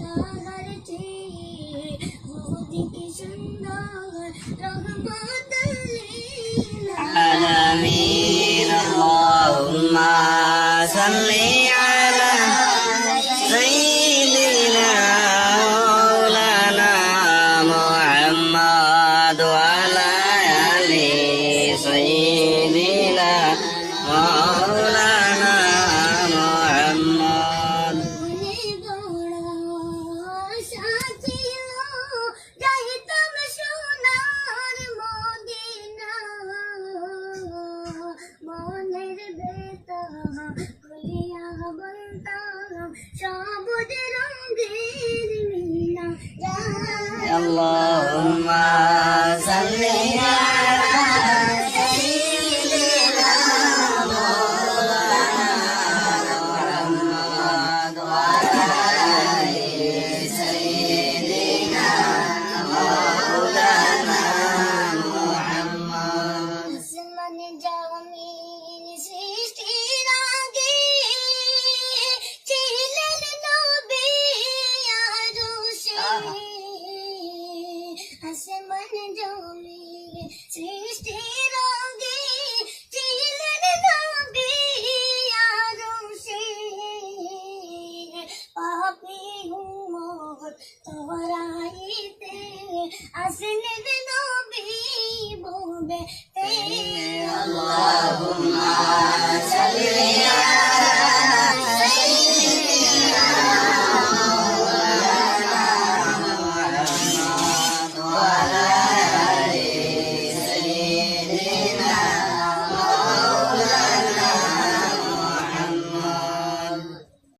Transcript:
তাহার চেয়ে মোদিকে সুন্দর রহমত আলামিন, আল্লাহুম্মা সাল্লি আলা সাইয়্যিদিনা মাওলানা মুহাম্মদ ওয়া আলা আলি সাইয়্যিদিনা 我操 তোরাইতে আসলে নবী বলবে তে আল্লাহুম্মা সাল্লি